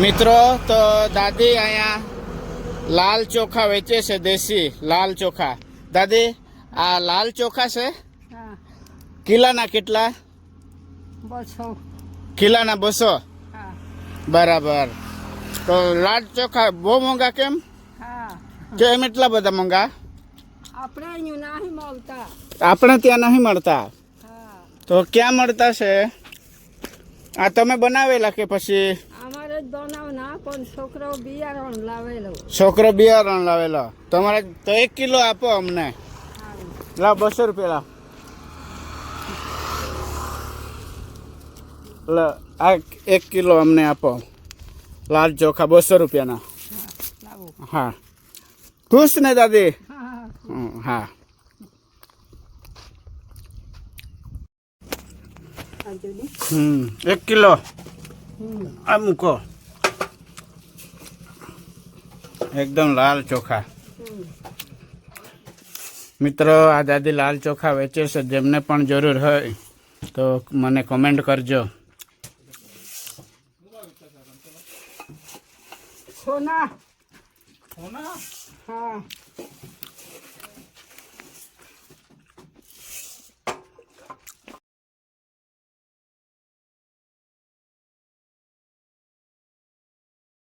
મિત્રો તો દાદી અહીંયા લાલ ચોખા વેચે છે દેશી લાલ ચોખા. દાદી આ લાલ ચોખા છે? હા. કિલ્લાના કેટલા? બસો. કિલ્લાના બસો? હા. બરાબર. તો લાલ ચોખા બહુ મોંઘા કેમ? હા. કેમ એટલા બધા મોંઘા? આપણે અહીંયા નહીં મળતા. આપણે ત્યાં નહીં મળતા? તો ક્યાં મળતા છે? આ તમે બનાવેલા કે પછી છોકરો બિયારણ લાવેલો. છોકરો બિયારણ લાવેલો. તમારે તો એક કિલો આપો અમને. લા બસો રૂપિયા લ આ એક કિલો અમને આપો. લાલ ચોખા બસો રૂપિયાના. હા ખુશ ને દાદી? હા. હમ, એક કિલો. આ મૂકો એકદમ લાલ ચોખા. મિત્રો આ દાદી લાલ ચોખા વેચે છે. જેમને પણ જરૂર હોય તો મને કોમેન્ટ કરજો. સોના? હા.